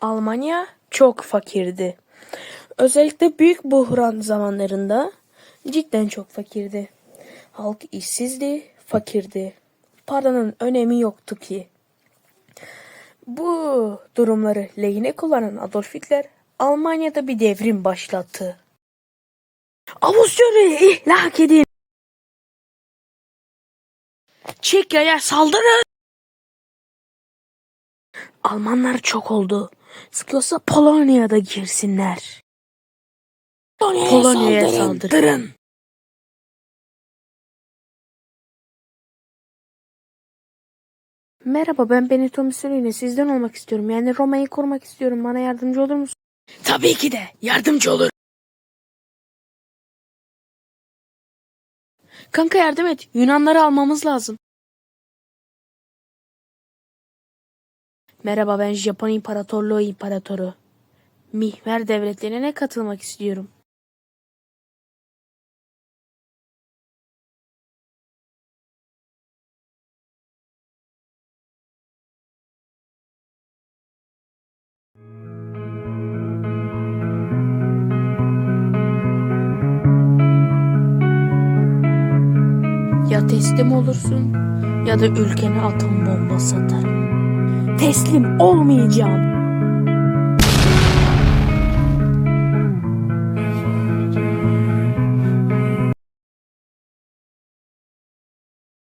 Almanya çok fakirdi. Özellikle büyük buhran zamanlarında cidden çok fakirdi. Halk işsizdi, fakirdi. Paranın önemi yoktu ki. Bu durumları lehine kullanan Adolf Hitler Almanya'da bir devrim başlattı. Avusturya'yı ihlak edin. Çekya'ya saldırın. Almanlar çok oldu. Sıkıyorsa Polonya'da girsinler. Polonya'ya saldırın. Merhaba ben Benito Mussolini. Sizden olmak istiyorum. Yani Roma'yı korumak istiyorum. Bana yardımcı olur musun? Tabii ki de. Yardımcı olur. Kanka yardım et. Yunanları almamız lazım. Merhaba ben Japon İmparatorluğu İmparatoru. Mihver devletlerine katılmak istiyorum. Ya teslim olursun ya da ülkene atom bombası atarım. Teslim olmayacağım.